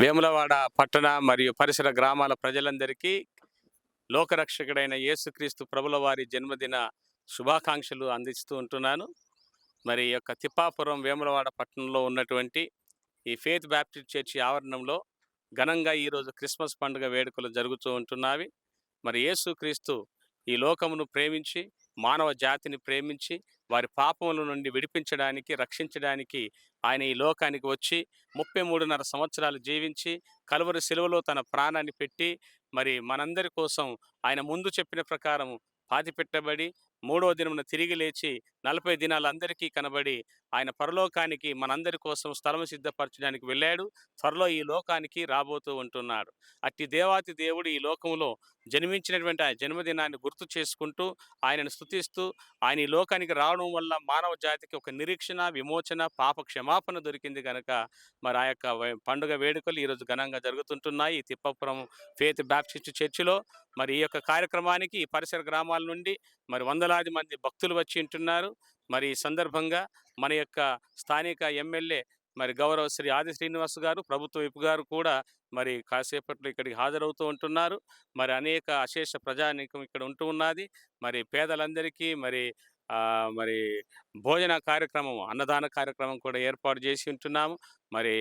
వేములవాడ పట్టణ మరియు పరిసర గ్రామాల ప్రజలందరికీ లోకరక్షకుడైన యేసుక్రీస్తు ప్రభుల వారి జన్మదిన శుభాకాంక్షలు అందిస్తూ ఉంటున్నాను. మరి ఈ యొక్క తిప్పాపురం వేములవాడ పట్టణంలో ఉన్నటువంటి ఈ ఫేత్ బ్యాప్టిస్ట్ చర్చి ఆవరణంలో ఘనంగా ఈరోజు క్రిస్మస్ పండుగ వేడుకలు జరుగుతూ ఉంటున్నవి. మరి యేసుక్రీస్తు ఈ లోకమును ప్రేమించి మానవ జాతిని ప్రేమించి వారి పాపముల నుండి విడిపించడానికి రక్షించడానికి ఆయన ఈ లోకానికి వచ్చి ముప్పై మూడున్నర సంవత్సరాలు జీవించి కలువరి సెలవులో తన ప్రాణాన్ని పెట్టి మరి మనందరి కోసం ఆయన ముందు చెప్పిన ప్రకారం పాతి పెట్టబడి మూడవ దినమున తిరిగి లేచి నలభై దినాలు అందరికీ కనబడి ఆయన పరలోకానికి మనందరి కోసం స్థలం సిద్ధపరచడానికి వెళ్ళాడు. త్వరలో ఈ లోకానికి రాబోతూ ఉంటున్నాడు. అట్టి దేవాతి దేవుడు ఈ లోకంలో జన్మించినటువంటి ఆయన జన్మదినాన్ని గుర్తు చేసుకుంటూ ఆయనను స్తుతిస్తూ ఆయన ఈ లోకానికి రావడం వల్ల మానవ జాతికి ఒక నిరీక్షణ విమోచన పాప క్షమాపణ దొరికింది కనుక మరి ఆ యొక్క పండుగ వేడుకలు ఈరోజు ఘనంగా జరుగుతుంటున్నాయి. ఈ తిప్పపురం ఫేత్ బ్యాప్టిస్ట్ చర్చిలో మరి ఈ యొక్క కార్యక్రమానికి ఈ పరిసర గ్రామాల నుండి మరి వంద వందలాది మంది భక్తులు వచ్చి ఉంటున్నారు. మరి ఈ సందర్భంగా మన యొక్క స్థానిక ఎమ్మెల్యే మరి గౌరవ శ్రీ ఆది శ్రీనివాస్ గారు ప్రభుత్వ విప్ గారు కూడా మరి కాసేపట్లో ఇక్కడికి హాజరవుతూ ఉంటున్నారు. మరి అనేక అశేష ప్రజానీకం ఇక్కడ ఉంటూ ఉన్నది. మరి పేదలందరికీ మరి మరి భోజన కార్యక్రమం అన్నదాన కార్యక్రమం కూడా ఏర్పాటు చేసి ఉంటున్నాము. మరి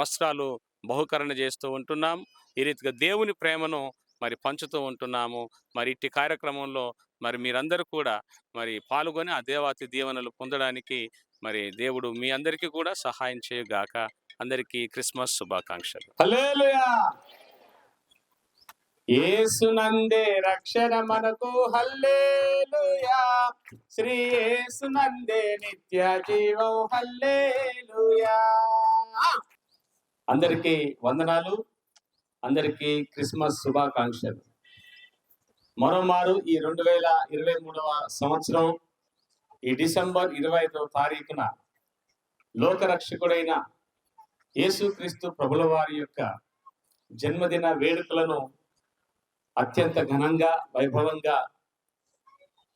వస్త్రాలు బహుకరణ చేస్తూ ఉంటున్నాము. ఈ రీతిగా దేవుని ప్రేమను మరి పంచుతూ ఉంటున్నాము. మరి ఇట్టి కార్యక్రమంలో మరి మీరందరూ కూడా మరి పాల్గొని ఆ దేవాతి దీవెనలు పొందడానికి మరి దేవుడు మీ అందరికీ కూడా సహాయం చేయగాక అందరికీ క్రిస్మస్ శుభాకాంక్షలు. ఏసునందే రక్షణ మనకు. హల్లేలుయా! శ్రీ ఏసునందే నిత్య జీవం. హల్లేలుయా! అందరికీ వందనాలు. అందరికీ క్రిస్మస్ శుభాకాంక్షలు. మరోమారు ఈ రెండు వేల ఇరవై మూడవ సంవత్సరం ఈ డిసెంబర్ ఇరవై ఐదవ తారీఖున లోకరక్షకుడైన యేసుక్రీస్తు ప్రభుల వారి యొక్క జన్మదిన వేడుకలను అత్యంత ఘనంగా వైభవంగా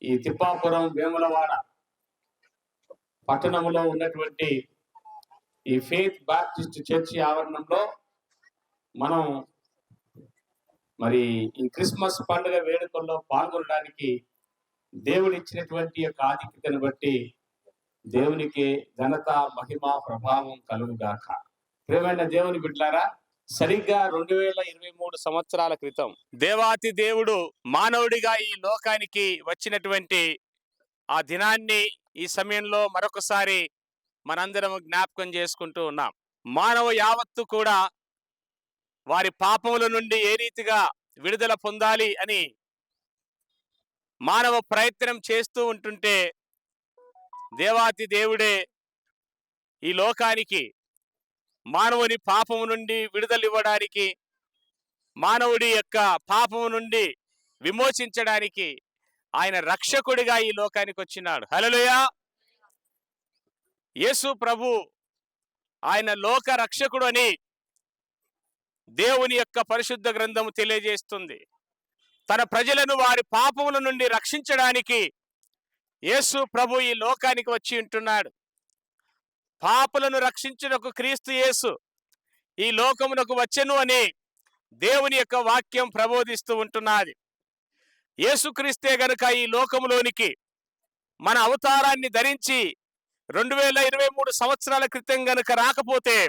ఈ తిప్పాపురం వేములవాడ పట్టణంలో ఉన్నటువంటి ఈ ఫేత్ బాప్టిస్ట్ చర్చి ఆవరణంలో మనం మరి ఈ క్రిస్మస్ పండుగ వేడుకల్లో పాల్గొనడానికి దేవుడు ఇచ్చినటువంటి యొక్క ఆధిక్యతను బట్టి దేవునికి ఘనత మహిమ ప్రభావం కలుగుగాక. ప్రేమైన దేవుని బిడ్డారా సరిగ్గా రెండు వేల ఇరవై మూడు సంవత్సరాల క్రితం దేవాతి దేవుడు మానవుడిగా ఈ లోకానికి వచ్చినటువంటి ఆ దినాన్ని ఈ సమయంలో మరొకసారి మనందరం జ్ఞాపకం చేసుకుంటూ ఉన్నాం. మానవ యావత్తు కూడా వారి పాపముల నుండి ఏ రీతిగా విడుదల పొందాలి అని మానవ ప్రయత్నం చేస్తూ ఉంటుంటే దేవాతి దేవుడే ఈ లోకానికి మానవుని పాపము నుండి విడుదలివ్వడానికి మానవుడి యొక్క పాపము నుండి విమోచించడానికి ఆయన రక్షకుడిగా ఈ లోకానికి వచ్చినాడు. హలలుయా యేసు ప్రభు ఆయన లోక రక్షకుడు అని దేవుని యొక్క పరిశుద్ధ గ్రంథము తెలియజేస్తుంది. తన ప్రజలను వారి పాపముల నుండి రక్షించడానికి యేసు ప్రభు ఈ లోకానికి వచ్చి ఉంటున్నాడు. పాపులను రక్షించుటకు క్రీస్తు యేసు ఈ లోకమునకు వచ్చెను అని దేవుని యొక్క వాక్యం ప్రబోధిస్తూ ఉంటున్నది. యేసుక్రీస్తే గనుక ఈ లోకములోనికి మన అవతారాన్ని ధరించి రెండు వేల ఇరవై మూడు సంవత్సరాల క్రితం గనుక రాకపోతే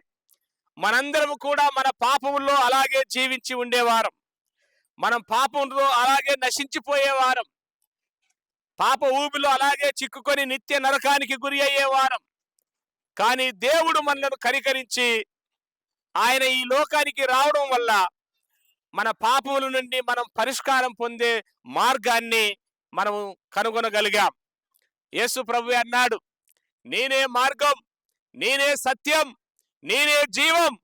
మనందరం కూడా మన పాపముల్లో అలాగే జీవించి ఉండేవారం. మనం పాపంలో అలాగే నశించిపోయేవారం. పాప ఊబిలో అలాగే చిక్కుకొని నిత్య నరకానికి గురి అయ్యేవారం. కానీ దేవుడు మనలను కనికరించి ఆయన ఈ లోకానికి రావడం వల్ల మన పాపముల నుండి మనం పరిష్కారం పొందే మార్గాన్ని మనము కనుగొనగలిగాం. యేసు ప్రభు అన్నాడు నేనే మార్గం నేనే సత్యం నేనే జీవం.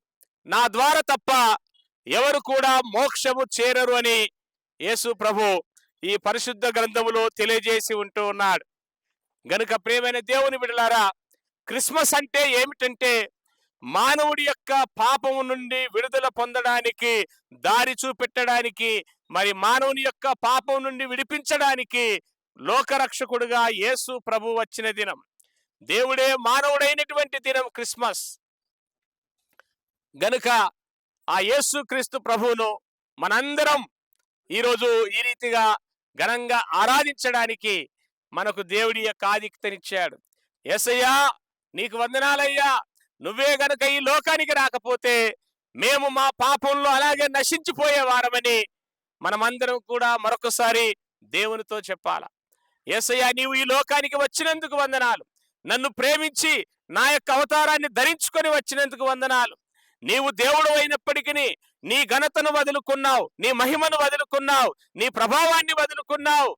నా ద్వారా తప్ప ఎవరు కూడా మోక్షము చేరరు అని యేసు ప్రభు ఈ పరిశుద్ధ గ్రంథములో తెలియజేసి ఉంటూ ఉన్నాడు. గనుక ప్రేమైన దేవుని బిడలారా క్రిస్మస్ అంటే ఏమిటంటే మానవుడి యొక్క పాపము నుండి విడుదల పొందడానికి దారి చూపెట్టడానికి మరి మానవుని యొక్క పాపం నుండి విడిపించడానికి లోకరక్షకుడుగా యేసు ప్రభు వచ్చిన దినం. దేవుడే మానవుడైనటువంటి దినం క్రిస్మస్. గనుక ఆ యేసుక్రీస్తు ప్రభువును మనందరం ఈరోజు ఈ రీతిగా ఘనంగా ఆరాధించడానికి మనకు దేవుడి యొక్క ఆధిక్యతనిచ్చాడు. ఎసయ్యా నీకు వందనాలయ్యా. నువ్వే గనుక ఈ లోకానికి రాకపోతే మేము మా పాపంలో అలాగే నశించిపోయే వారమని మనమందరం కూడా మరొకసారి దేవునితో చెప్పాల. యేసయ్యా నీవు ఈ లోకానికి వచ్చినందుకు వందనాలు. నన్ను ప్రేమించి నా యొక్క అవతారాన్ని ధరించుకొని వచ్చినందుకు వందనాలు. నీవు దేవుడు అయినప్పటికీ నీ ఘనతను వదులుకున్నావు నీ మహిమను వదులుకున్నావు నీ ప్రభావాన్ని వదులుకున్నావు.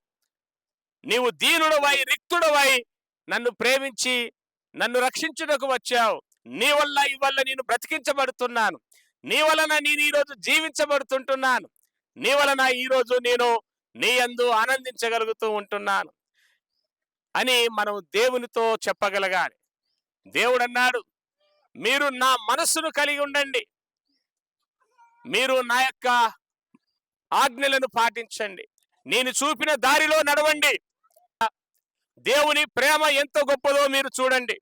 నీవు దీనుడవై రిక్తుడవై నన్ను ప్రేమించి నన్ను రక్షించుటకు వచ్చావు. నీ వల్ల ఇవల్ల నేను బ్రతికించబడుతున్నాను. నీ వలన నేను ఈరోజు జీవించబడుతుంటున్నాను. నీ వలన ఈరోజు నేను నీ అందు ఆనందించగలుగుతూ ఉంటున్నాను. అని మనం దేవునితో చెప్పగలగాలి. దేవుడు అన్నాడు మీరు నా మనస్సును కలిగి ఉండండి. మీరు నా యొక్క ఆజ్ఞలను పాటించండి. నేను చూపిన దారిలో నడవండి. దేవుని ప్రేమ ఎంత గొప్పదో మీరు చూడండి.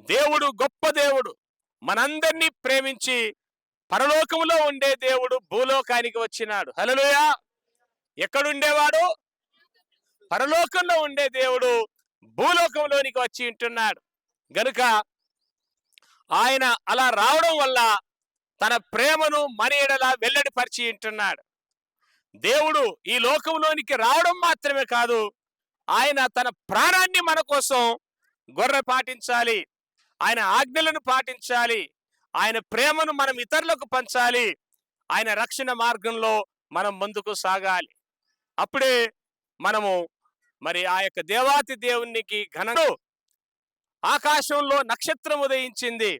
దేవుడు గొప్ప దేవుడు. మనందరినీ ప్రేమించి పరలోకములో ఉండే దేవుడు భూలోకానికి వచ్చినాడు. హల్లెలూయా! ఎక్కడుండేవాడు? పరలోకంలో ఉండే దేవుడు భూలోకంలోనికి వచ్చి ఉంటున్నాడు. గనుక ఆయన అలా రావడం వల్ల తన ప్రేమను మన ఎడల వెల్లడిపరిచి ఉంటున్నాడు దేవుడు ఈ లోకంలోనికి రావడం మాత్రమే కాదు ఆయన తన ప్రాణాన్ని మన కోసం గొర్రె పాటించాలి ఆయన ఆజ్ఞలను పాటించాలి ఆయన ప్రేమను మనం ఇతరులకు పంచాలి ఆయన రక్షణ మార్గంలో మనం ముందుకు సాగాలి. అప్పుడే మనము మరి ఆ యొక్క దేవాతి దేవునికి ఘనను ఆకాశంలో నక్షత్రం ఉదయించింది.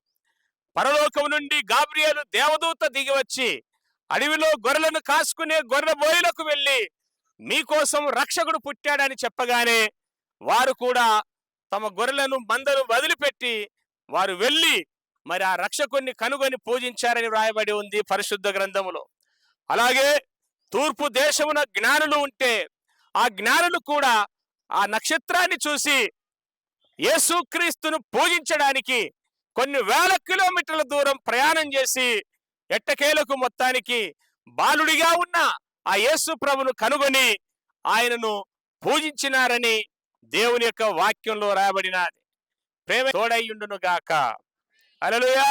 పరలోకం నుండి గాబ్రియలు దేవదూత దిగి వచ్చి అడవిలో గొర్రెలను కాసుకునే గొర్రె బోయిలకు వెళ్ళి మీకోసం రక్షకుడు పుట్టాడని చెప్పగానే వారు కూడా తమ గొర్రెలను మందను వదిలిపెట్టి వారు వెళ్ళి మరి ఆ రక్షకుణ్ణి కనుగొని పూజించారని వ్రాయబడి ఉంది పరిశుద్ధ గ్రంథములో. అలాగే తూర్పు దేశమున జ్ఞానులు ఉంటే ఆ జ్ఞానులు కూడా ఆ నక్షత్రాన్ని చూసి యేసుక్రీస్తును పూజించడానికి కొన్ని వేల కిలోమీటర్ల దూరం ప్రయాణం చేసి ఎట్టకేలకు మొత్తానికి బాలుడిగా ఉన్న ఆ యేసు ప్రభును కనుగొని ఆయనను పూజించినారని దేవుని యొక్క వాక్యంలో రాయబడినది. ప్రేమ తోడయ్యుండును గాక అలలుయా